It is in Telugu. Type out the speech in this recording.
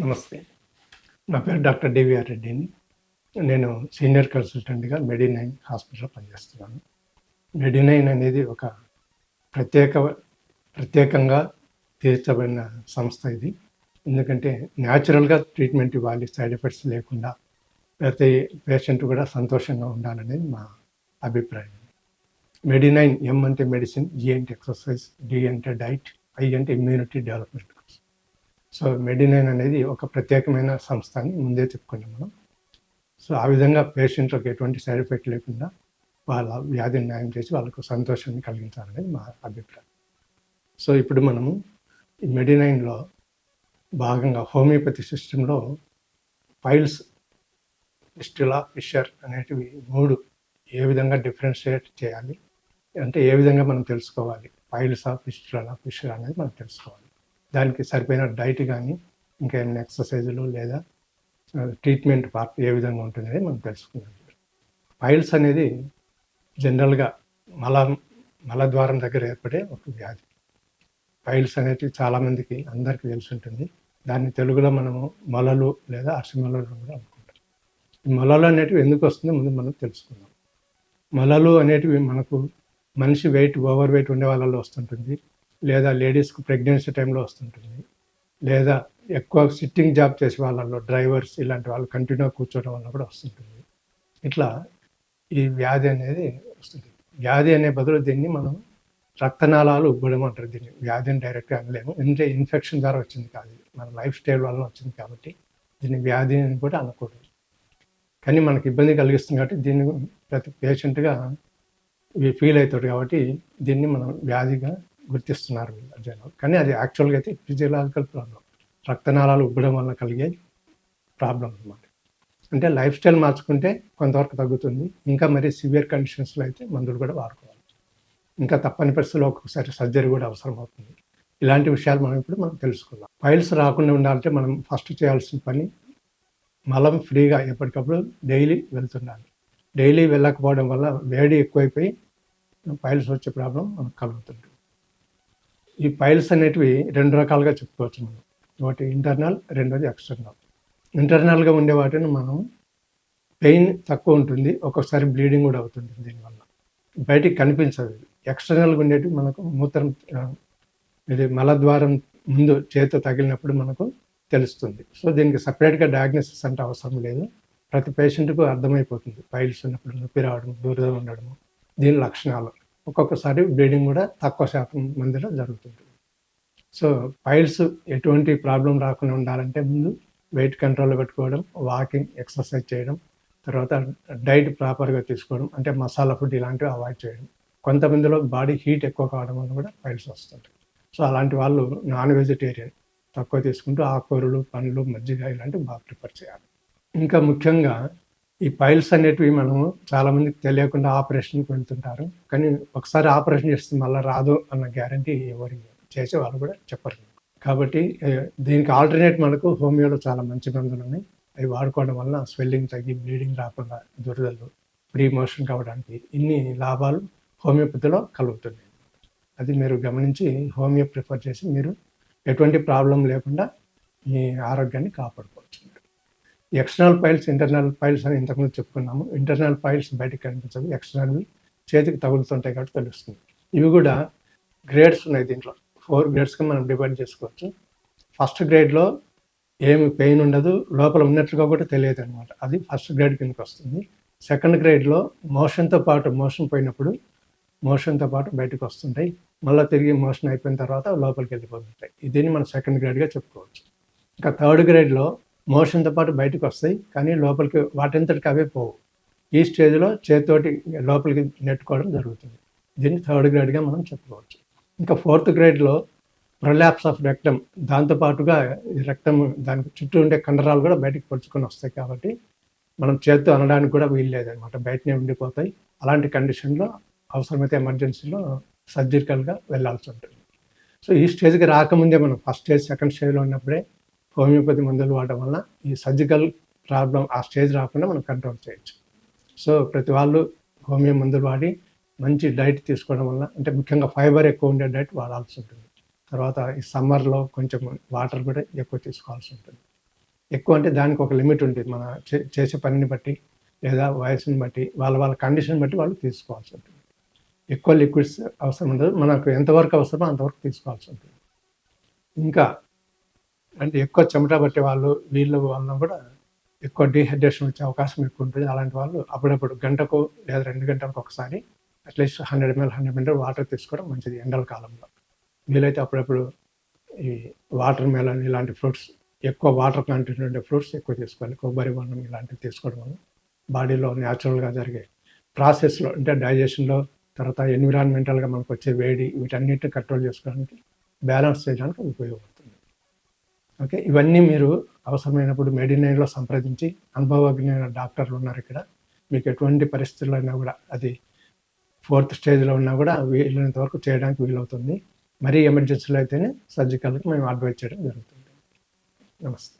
నమస్తే. నా పేరు డాక్టర్ డివిఆర్ రెడ్డిని. నేను సీనియర్ కన్సల్టెంట్గా మెడినైన్ హాస్పిటల్ పనిచేస్తున్నాను. మెడినైన్ అనేది ఒక ప్రత్యేక ప్రత్యేకంగా తీర్చబడిన సంస్థ ఇది. ఎందుకంటే న్యాచురల్గా ట్రీట్మెంట్ ఇవ్వాలి సైడ్ ఎఫెక్ట్స్ లేకుండా ప్రతి పేషెంట్ కూడా సంతోషంగా ఉండాలనేది మా అభిప్రాయం. మెడినైన్ ఎం అంటే మెడిసిన్ జి అంటే ఎక్సర్సైజ్ డి అంటే డైట్ ఐ అంటే ఇమ్యూనిటీ డెవలప్మెంట్. సో మెడినైన్ అనేది ఒక ప్రత్యేకమైన సంస్థ అని ముందే చెప్పుకున్నాం మనం. సో ఆ విధంగా పేషెంట్లకు ఎటువంటి సైడ్ ఎఫెక్ట్ లేకుండా వాళ్ళ వ్యాధిని న్యాయం చేసి వాళ్ళకు సంతోషాన్ని కలిగించాలనేది మా అభిప్రాయం. సో ఇప్పుడు మనము ఈ మెడినైన్లో భాగంగా హోమియోపతి సిస్టంలో ఫైల్స్ ఫిస్టులా ఫిషర్ అనేటివి మూడు ఏ విధంగా డిఫరెన్షియేట్ చేయాలి? అంటే ఏ విధంగా మనం తెలుసుకోవాలి? ఫైల్స్ ఆ ఫిస్టులా ఫిషర్ అనేది మనం తెలుసుకోవాలి. దానికి సరిపోయిన డైట్ కానీ ఇంకా ఏమైనా ఎక్సర్సైజులు లేదా ట్రీట్మెంట్ పార్ట్ ఏ విధంగా ఉంటుందనేది మనం తెలుసుకుందాం. ఫైల్స్ అనేది జనరల్గా మల మలద్వారం దగ్గర ఏర్పడే ఒక వ్యాధి. ఫైల్స్ అనేటివి చాలామందికి అందరికీ తెలిసి ఉంటుంది. దాన్ని తెలుగులో మనము మొలలు లేదా అరిసిమలలు కూడా అనుకుంటాం. ఈ మొలలు అనేటివి ఎందుకు వస్తుందో ముందు మనం తెలుసుకుందాం. మొలలు అనేటివి మనకు మనిషి వెయిట్ ఓవర్ వెయిట్ ఉండే వాళ్ళలో వస్తుంటుంది. లేదా లేడీస్కి ప్రెగ్నెన్సీ టైంలో వస్తుంటుంది. లేదా ఎక్కువ సిట్టింగ్ జాబ్ చేసే వాళ్ళలో డ్రైవర్స్ ఇలాంటి వాళ్ళు కంటిన్యూ కూర్చోవడం వల్ల కూడా వస్తుంటుంది. ఇట్లా ఈ వ్యాధి అనేది వస్తుంది. వ్యాధి అనే బదులు దీన్ని మనం రక్తనాళాలు ఉబ్బడం అంటారు దీన్ని వ్యాధిని డైరెక్ట్గా అనలేము. అంటే ఇన్ఫెక్షన్ ద్వారా వచ్చింది కాదు. మన లైఫ్ స్టైల్ వల్ల వచ్చింది కాబట్టి దీన్ని వ్యాధి అని కూడా అనకూడదు. కానీ మనకి ఇబ్బంది కలిగిస్తుంది కాబట్టి దీన్ని ప్రతి పేషెంట్గా ఇవి ఫీల్ అవుతాడు కాబట్టి దీన్ని మనం వ్యాధిగా గుర్తిస్తున్నారు వీళ్ళు కానీ అది యాక్చువల్గా అయితే ఫిజియలాజికల్ ప్రాబ్లం రక్తనాళాలు ఉబ్బడం వల్ల కలిగే ప్రాబ్లం అన్నమాట. అంటే లైఫ్ స్టైల్ మార్చుకుంటే కొంతవరకు తగ్గుతుంది. ఇంకా మరి సివియర్ కండిషన్స్లో అయితే మందులు కూడా వాడుకోవాలి. ఇంకా తప్పని పరిస్థితుల్లో ఒక్కొక్కసారి సర్జరీ కూడా అవసరం అవుతుంది ఇలాంటి విషయాలు మనం ఇప్పుడు మనం తెలుసుకుందాం. ఫైల్స్ రాకుండా ఉండాలంటే మనం ఫస్ట్ చేయాల్సిన పని మలం ఫ్రీగా ఎప్పటికప్పుడు డైలీ వెళ్తుండాలి. డైలీ వెళ్ళకపోవడం వల్ల వేడి ఎక్కువైపోయి పైల్స్ వచ్చే ప్రాబ్లం మనకు కలుగుతుంది. ఈ పైల్స్ అనేటివి రెండు రకాలుగా చెప్పుకోవచ్చు మనం. ఒకటి ఇంటర్నల్ రెండోది ఎక్స్టర్నల్. ఇంటర్నల్గా ఉండే వాటిని మనం పెయిన్ తక్కువ ఉంటుంది ఒక్కొక్కసారి బ్లీడింగ్ కూడా అవుతుంది దీనివల్ల. బయటికి కనిపించదు. ఎక్స్టర్నల్గా ఉండేటివి మనకు మూత్రం ఇది మలద్వారం ముందు చేతితో తగిలినప్పుడు మనకు తెలుస్తుంది. సో దీనికి సపరేట్గా డయాగ్నోసిస్ అంటే అవసరం లేదు. ప్రతి పేషెంట్కు అర్థమైపోతుంది. పైల్స్ ఉన్నప్పుడు నొప్పి రావడం దూరంగా ఉండడము దీని లక్షణాలు. ఒక్కొక్కసారి బ్లీడింగ్ కూడా తక్కువ శాతం మందిలో జరుగుతుంది. సో పైల్స్ ఎటువంటి ప్రాబ్లం రాకుండా ఉండాలంటే ముందు వెయిట్ కంట్రోల్లో పెట్టుకోవడం వాకింగ్ ఎక్సర్సైజ్ చేయడం తర్వాత డైట్ ప్రాపర్గా తీసుకోవడం అంటే మసాలా ఫుడ్ ఇలాంటివి అవాయిడ్ చేయడం. కొంతమందిలో బాడీ హీట్ ఎక్కువ కావడం వల్ల కూడా పైల్స్ వస్తుంటాయి. సో అలాంటి వాళ్ళు నాన్ వెజిటేరియన్ తక్కువ తీసుకుంటూ ఆకుకూరలు పండ్లు మజ్జిగ ఇలాంటివి బాగా ప్రిఫర్ చేయాలి. ఇంకా ముఖ్యంగా ఈ పైల్స్ అనేటివి మనము చాలామందికి తెలియకుండా ఆపరేషన్కి వెళ్తుంటారు. కానీ ఒకసారి ఆపరేషన్ చేస్తే మళ్ళీ రాదు అన్న గ్యారంటీ ఎవరి చేసే వాళ్ళు కూడా చెప్పరు. కాబట్టి దీనికి ఆల్టర్నేట్ మనకు హోమియోలో చాలా మంచి మందులు ఉన్నాయి. అవి వాడుకోవడం వల్ల స్వెల్లింగ్ తగ్గి బ్లీడింగ్ రాకుండా దురదలు ఫ్రీ మోషన్ కావడానికి ఇన్ని లాభాలు హోమియోపతిలో కలుగుతున్నాయి. అది మీరు గమనించి హోమియో ప్రిఫర్ చేసి మీరు ఎటువంటి ప్రాబ్లం లేకుండా మీ ఆరోగ్యాన్ని కాపాడుకోవాలి. ఎక్స్టర్నల్ ఫైల్స్ ఇంటర్నల్ ఫైల్స్ అని ఇంతకుముందు చెప్పుకున్నాము. ఇంటర్నల్ ఫైల్స్ బయటకు కనిపించవు. ఎక్స్టర్నల్ చేతికి తగులుతుంటాయి కాబట్టి తెలుస్తుంది. ఇవి కూడా గ్రేడ్స్ ఉన్నాయి దీంట్లో. ఫోర్ గ్రేడ్స్గా మనం డివైడ్ చేసుకోవచ్చు. ఫస్ట్ గ్రేడ్లో ఏమి పెయిన్ ఉండదు. లోపల ఉన్నట్లుగా కూడా తెలియదు అనమాట అది ఫస్ట్ గ్రేడ్ కిందకి వస్తుంది. సెకండ్ గ్రేడ్లో మోషన్తో పాటు మోషన్ పోయినప్పుడు మోషన్తో పాటు బయటకు వస్తుంటాయి. మళ్ళీ తిరిగి మోషన్ అయిపోయిన తర్వాత లోపలికి వెళ్ళిపోతుంటాయి. దీన్ని మనం సెకండ్ గ్రేడ్గా చెప్పుకోవచ్చు. ఇంకా థర్డ్ గ్రేడ్లో మోషన్తో పాటు బయటకు వస్తాయి కానీ లోపలికి వాటింతటికి అవే పోవు. ఈ స్టేజ్లో చేతితోటి లోపలికి నెట్టుకోవడం జరుగుతుంది. దీన్ని థర్డ్ గ్రేడ్గా మనం చెప్పుకోవచ్చు. ఇంకా ఫోర్త్ గ్రేడ్లో ప్రొలాప్స్ ఆఫ్ రెక్టమ్ దాంతోపాటుగా ఈ రక్తం దానికి చుట్టూ ఉండే కండరాలు కూడా బయటకు పొడుచుకొని వస్తాయి కాబట్టి మనం చేత్తో అనడానికి కూడా వీలు లేదనమాట బయటనే ఉండిపోతాయి. అలాంటి కండిషన్లో అవసరమైతే ఎమర్జెన్సీలో సర్జికల్గా వెళ్ళాల్సి ఉంటుంది. సో ఈ స్టేజ్కి రాకముందే మనం ఫస్ట్ స్టేజ్ సెకండ్ స్టేజ్లో ఉన్నప్పుడే హోమియోపతి మందులు వాడడం వల్ల ఈ సర్జికల్ ప్రాబ్లం ఆ స్టేజ్ రాకుండా మనం కంట్రోల్ చేయొచ్చు. సో ప్రతి వాళ్ళు హోమియో మందులు వాడి మంచి డైట్ తీసుకోవడం వల్ల అంటే ముఖ్యంగా ఫైబర్ ఎక్కువ ఉండే డైట్ వాడాల్సి ఉంటుంది. తర్వాత ఈ సమ్మర్లో కొంచెం వాటర్ కూడా ఎక్కువ తీసుకోవాల్సి ఉంటుంది. ఎక్కువ అంటే దానికి ఒక లిమిట్ ఉంటుంది. మన చే- చేసే పనిని బట్టి లేదా వయసుని బట్టి వాళ్ళ వాళ్ళ కండిషన్ బట్టి వాళ్ళు తీసుకోవాల్సి ఉంటుంది. ఎక్కువ లిక్విడ్స్ అవసరం ఉండదు. మనకు ఎంతవరకు అవసరమో అంతవరకు తీసుకోవాల్సి ఉంటుంది. ఇంకా అంటే ఎక్కువ చెమట పట్టే వాళ్ళు వీళ్ళ వల్ల కూడా ఎక్కువ డీహైడ్రేషన్ వచ్చే అవకాశం ఎక్కువ ఉంటుంది. అలాంటి వాళ్ళు అప్పుడప్పుడు గంటకు లేదా రెండు గంటలకు ఒకసారి at least hundred ML hundred ML water తీసుకోవడం మంచిది ఎండల కాలంలో. వీలైతే అప్పుడప్పుడు ఈ వాటర్ మెలన్ ఇలాంటి ఫ్రూట్స్ ఎక్కువ వాటర్ కంటెంట్ ఉండే ఫ్రూట్స్ ఎక్కువ తీసుకోవాలి. కొబ్బరి బొండం ఇలాంటివి తీసుకోవడం వల్ల బాడీలో న్యాచురల్గా జరిగే ప్రాసెస్లో అంటే డైజెషన్లో తర్వాత ఎన్విరాన్మెంటల్గా మనకు వచ్చే వేడి వీటన్నిటిని కంట్రోల్ చేసుకోవడానికి బ్యాలెన్స్ చేయడానికి ఉపయోగపడుతుంది. ఓకే? ఇవన్నీ మీరు అవసరమైనప్పుడు మెడినైన్లో సంప్రదించి అనుభవజ్ఞైన డాక్టర్లు ఉన్నారు ఇక్కడ. మీకు ఎటువంటి పరిస్థితుల్లో అయినా కూడా అది ఫోర్త్ స్టేజ్లో ఉన్నా కూడా వీలైనంత వరకు చేయడానికి వీలవుతుంది. మరీ ఎమర్జెన్సీలో అయితేనే సర్జికల్కి మేము అడ్వైజ్ చేయడం జరుగుతుంది. నమస్తే.